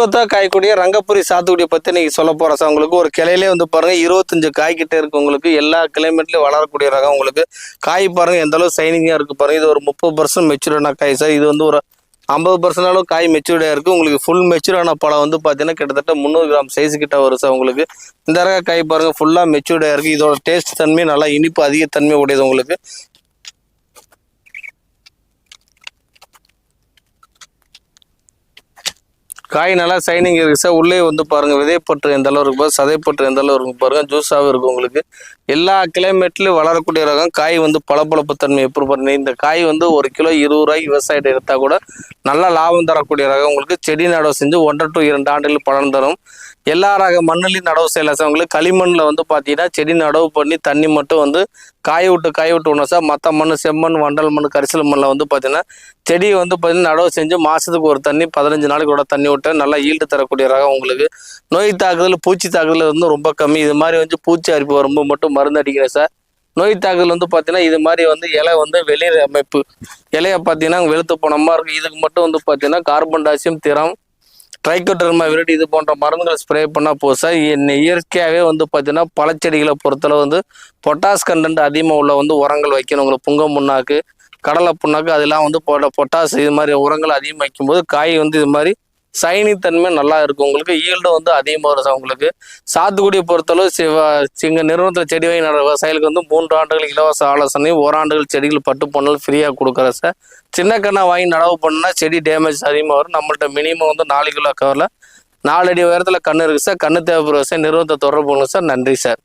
கொத்து காய்க்கூடிய ரங்கப்புரி சாத்துக்குடியை பற்றி இன்னைக்கு சொல்ல போகிறேன் சார். உங்களுக்கு ஒரு கிளையிலே வந்து பாருங்கள் இருபத்தஞ்சு காய் கிட்ட இருக்கு உங்களுக்கு. எல்லா கிளைமேட்லையும் வளரக்கூடிய ரகம் உங்களுக்கு. காய் பாருங்க எந்த அளவு சைனிங்காக இருக்குது பாருங்கள் இது ஒரு முப்பது பர்சன்ட் மெச்சூர்டான காய் சார். இது வந்து ஒரு ஐம்பது பர்சன்ட் அளவு காய் மெச்சூர்டாக இருக்குது உங்களுக்கு ஃபுல் மெச்சூர்டான பழம் வந்து பார்த்தீங்கன்னா கிட்டத்தட்ட முந்நூறு கிராம் சைஸ் கிட்ட வரும் சார் உங்களுக்கு. இந்த ரக காய் பாருங்கள் ஃபுல்லாக மெச்சூர்டாக இருக்குது இதோட டேஸ்ட் தன்மை நல்லா இனிப்பு அதிக தன்மை உடையது உங்களுக்கு. காய் நல்லா சைனிங் இருக்குது சார் உள்ளே வந்து பாருங்கள் விதைப்பற்று எந்த அளவு இருக்கு சதைப்பற்று எந்த அளவு இருக்கும் பாருங்கள் ஜூஸாகவும் இருக்கும் உங்களுக்கு. எல்லா கிளைமேட்லயும் வளரக்கூடிய ரகம் காய் வந்து பளபளப்பு தன்மை எப்படி பண்ணி இந்த காய் வந்து ஒரு கிலோ இருபது ரூபாய்க்கு விவசாயிட்டு எடுத்தால் கூட நல்லா லாபம் தரக்கூடிய ரகம். உங்களுக்கு செடி நடவு செஞ்சு ஒன்றரை டு இரண்டு ஆண்டுகள் பலன் தரும். எல்லா ரக மண்ணிலையும் நடவு செய்யலாம் சார். உங்களுக்கு களிமண்ணில் வந்து பார்த்தீங்கன்னா செடி நடவு பண்ணி தண்ணி மட்டும் வந்து காய விட்டு காய விட்டு விடணும் சார். மற்ற மண் செம்மண் வண்டல் மண் கரிசல் மண்ணில் வந்து பார்த்தீங்கன்னா செடியை வந்து பார்த்தீங்கன்னா நடவு செஞ்சு மாதத்துக்கு ஒரு தண்ணி பதினஞ்சு நாளைக்கு கூட தண்ணி விட்டு நல்லா ஈல்டு தரக்கூடிய ரகம் உங்களுக்கு நோய் தாக்குதல் பூச்சி தாக்குதல் வந்து ரொம்ப கம்மி. இது மாதிரி வந்து பூச்சி அரிப்பு வரும்போது மட்டும் மருந்து அடிக்கிறேன் சார். நோய் தாக்குதல் வந்து பார்த்தீங்கன்னா இது மாதிரி வந்து இலை வந்து வெளிர் அமைப்பு. இலையை பார்த்தீங்கன்னா வெளுத்து போனமாக இருக்கும். இதுக்கு மட்டும் வந்து பார்த்தீங்கன்னா கார்பன் டாக்சியம் திறம் ட்ரைக்கோடர்மா விரட்டி இது போன்ற மருந்துகளை ஸ்ப்ரே பண்ணால் போதும் சார். என்ன இயற்கையாகவே வந்து பார்த்தீங்கன்னா பழச்செடிகளை பொறுத்தளவு வந்து பொட்டாஸ் கண்டென்ட் அதிகமாக உள்ள வந்து உரங்கள் வைக்கணும். உங்களுக்கு புங்க முன்னாக்கு கடலை புண்ணாக்கு அதெல்லாம் வந்து போட பொட்டாசு இது மாதிரி உரங்கள் அதிகமாக வைக்கும்போது காய் வந்து இது மாதிரி சைனி தன்மை நல்லா இருக்கும். உங்களுக்கு ஈல்டும் வந்து அதிகமாக வரும் சார் உங்களுக்கு. சாத்துக்குடியை பொறுத்தளவு எங்கள் நிறுவனத்தில் செடி வாங்கி நடுற விவசாயிகளுக்கு வந்து மூன்று ஆண்டுகள் இலவச ஆலோசனை ஓராண்டுகள் செடிகள் பட்டு பண்ணல் ஃப்ரீயாக கொடுக்குறேன் சார் சின்ன கண்ணா வாங்கி நடவு பண்ணால் செடி டேமேஜ் அதிகமாக வரும். நம்மள்ட்ட மினிமம் வந்து நாலு கிலோ கவரில் நாலு அடி உயரத்தில் கண்ணு இருக்குது சார் கண்ணு தேவைப்படுற சார் நிறுவனத்தை தொடர்பு பண்ணுங்க சார் நன்றி சார்